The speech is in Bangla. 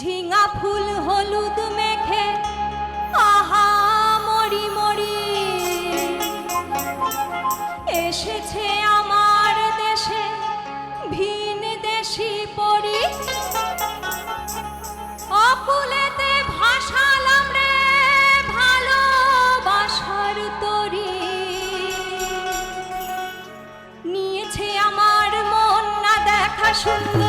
ঝিঙা ফুল, হলুদ মেখে, আহা মরি মরি। এসেছে আমার দেশে ভিন দেশি পরি। অকুলেতে ভাসালাম রে ভালোবাসার তরি। নিয়েছে আমার মন না দেখা শূন্য